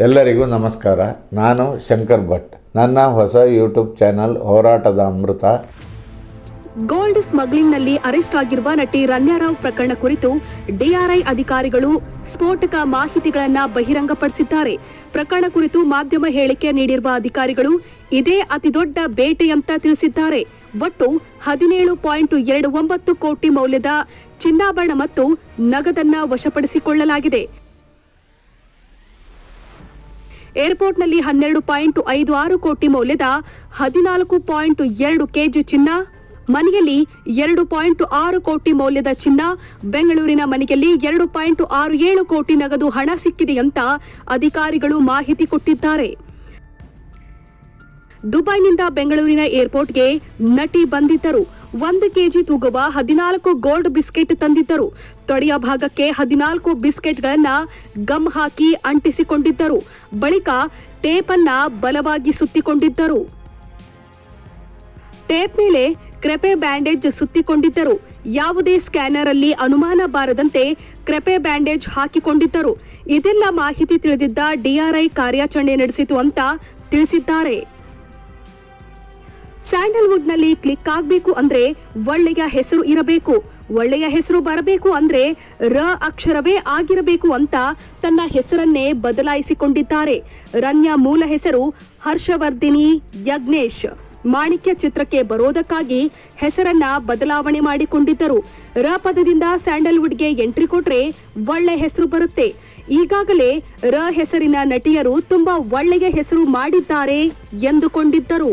ಎಲ್ಲರಿಗೂ ನಮಸ್ಕಾರ. ನಾನು ಶಂಕರ್ ಭಟ್. ನನ್ನ ಹೊಸ ಯೂಟ್ಯೂಬ್ ಚಾನಲ್ ಹೋರಾಟದ ಅಮೃತ. ಗೋಲ್ಡ್ ಸ್ಮಗ್ಲಿಂಗ್ನಲ್ಲಿ ಅರೆಸ್ಟ್ ಆಗಿರುವ ನಟಿ ರನ್ಯಾರಾವ್ ಪ್ರಕರಣ ಕುರಿತು ಡಿಆರ್ಐ ಅಧಿಕಾರಿಗಳು ಸ್ಫೋಟಕ ಮಾಹಿತಿಗಳನ್ನು ಬಹಿರಂಗಪಡಿಸಿದ್ದಾರೆ. ಪ್ರಕರಣ ಕುರಿತು ಮಾಧ್ಯಮ ಹೇಳಿಕೆ ನೀಡಿರುವ ಅಧಿಕಾರಿಗಳು ಇದೇ ಅತಿದೊಡ್ಡ ಬೇಟೆಯಂತ ತಿಳಿಸಿದ್ದಾರೆ. ಒಟ್ಟು ಹದಿನೇಳು ಪಾಯಿಂಟ್ ಎರಡು ಒಂಬತ್ತು ಕೋಟಿ ಮೌಲ್ಯದ ಚಿನ್ನಾಭರಣ ಮತ್ತು ನಗದನ್ನ ವಶಪಡಿಸಿಕೊಳ್ಳಲಾಗಿದೆ. ಏರ್ಪೋರ್ಟ್ನಲ್ಲಿ ಹನ್ನೆರಡು ಪಾಯಿಂಟ್ ಐದು ಆರು ಕೋಟಿ ಮೌಲ್ಯದ ಹದಿನಾಲ್ಕು ಪಾಯಿಂಟ್ ಎರಡು ಕೆಜಿ ಚಿನ್ನ, ಮನೆಯಲ್ಲಿ ಎರಡು ಪಾಯಿಂಟ್ ಆರು ಕೋಟಿ ಮೌಲ್ಯದ ಚಿನ್ನ, ಬೆಂಗಳೂರಿನ ಮನೆಯಲ್ಲಿ ಎರಡು ಪಾಯಿಂಟ್ ಆರು ಏಳು ಕೋಟಿ ನಗದು ಹಣ ಸಿಕ್ಕಿದೆ ಅಂತ ಅಧಿಕಾರಿಗಳು ಮಾಹಿತಿ ಕೊಟ್ಟಿದ್ದಾರೆ. ದುಬೈನಿಂದ ಬೆಂಗಳೂರಿನ ಏರ್ಪೋರ್ಟ್ಗೆ ನಟಿ ಬಂದಿದ್ದರು. ಒಂದು ಕೆಜಿ ತೂಗುವ ಹದಿನಾಲ್ಕು ಗೋಲ್ಡ್ ಬಿಸ್ಕೆಟ್ ತಂದಿದ್ದರು. ತೊಡೆಯ ಭಾಗಕ್ಕೆ ಹದಿನಾಲ್ಕು ಬಿಸ್ಕೆಟ್ಗಳನ್ನ ಗಮ್ ಹಾಕಿ ಅಂಟಿಸಿಕೊಂಡಿದ್ದರು. ಬಳಿಕ ಟೇಪನ್ನ ಬಲವಾಗಿ ಸುತ್ತಿಕೊಂಡಿದ್ದರು. ಟೇಪ್ ಮೇಲೆ ಕ್ರೆಪೆ ಬ್ಯಾಂಡೇಜ್ ಸುತ್ತಿಕೊಂಡಿದ್ದರು. ಯಾವುದೇ ಸ್ಕ್ಯಾನರ್ ಅಲ್ಲಿ ಅನುಮಾನ ಬಾರದಂತೆ ಕ್ರೆಪೆ ಬ್ಯಾಂಡೇಜ್ ಹಾಕಿಕೊಂಡಿದ್ದರು. ಇದೆಲ್ಲ ಮಾಹಿತಿ ತಿಳಿದಿದ್ದ ಡಿಆರ್ಐ ಕಾರ್ಯಾಚರಣೆ ನಡೆಸಿತು ಅಂತ ತಿಳಿಸಿದ್ದಾರೆ. ಸ್ಯಾಂಡಲ್ವುಡ್ನಲ್ಲಿ ಕ್ಲಿಕ್ ಆಗಬೇಕು ಅಂದ್ರೆ ಒಳ್ಳೆಯ ಹೆಸರು ಇರಬೇಕು. ಒಳ್ಳೆಯ ಹೆಸರು ಬರಬೇಕು ಅಂದ್ರೆ ರ ಅಕ್ಷರವೇ ಆಗಿರಬೇಕು ಅಂತ ತನ್ನ ಹೆಸರನ್ನೇ ಬದಲಾಯಿಸಿಕೊಂಡಿದ್ದಾರೆ. ರನ್ಯ ಮೂಲ ಹೆಸರು ಹರ್ಷವರ್ಧಿನಿ ಯಜ್ಞೇಶ್. ಮಾಣಿಕ್ಯ ಚಿತ್ರಕ್ಕೆ ಬರೋದಕ್ಕಾಗಿ ಹೆಸರನ್ನ ಬದಲಾವಣೆ ಮಾಡಿಕೊಂಡಿದ್ದರು. ರ ಪದದಿಂದ ಸ್ಯಾಂಡಲ್ವುಡ್ಗೆ ಎಂಟ್ರಿ ಕೊಟ್ರೆ ಒಳ್ಳೆ ಹೆಸರು ಬರುತ್ತೆ. ಈಗಾಗಲೇ ರ ಹೆಸರಿನ ನಟಿಯರು ತುಂಬಾ ಒಳ್ಳೆಯ ಹೆಸರು ಮಾಡಿದ್ದಾರೆ ಎಂದುಕೊಂಡಿದ್ದರು.